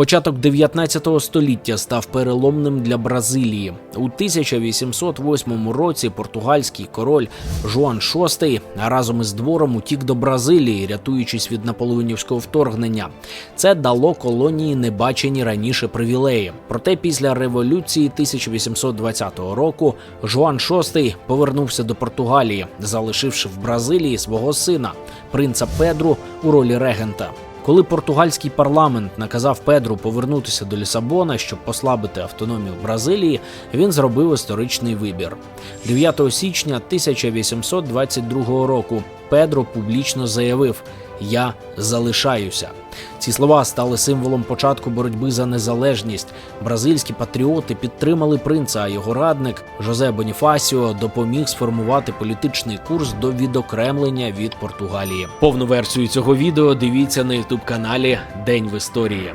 Початок 19 століття став переломним для Бразилії. У 1808 році португальський король Жуан VI разом із двором утік до Бразилії, рятуючись від наполеонівського вторгнення. Це дало колонії небачені раніше привілеї. Проте після революції 1820 року Жуан VI повернувся до Португалії, залишивши в Бразилії свого сина, принца Педру у ролі регента. Коли португальський парламент наказав Педру повернутися до Лісабона, щоб послабити автономію Бразилії, він зробив історичний вибір. 9 січня 1822 року Педро публічно заявив: Я залишаюся. Ці слова стали символом початку боротьби за незалежність. Бразильські патріоти підтримали принца, а його радник Жозе Боніфасіо допоміг сформувати політичний курс до відокремлення від Португалії. Повну версію цього відео дивіться на ютуб каналі День в історії.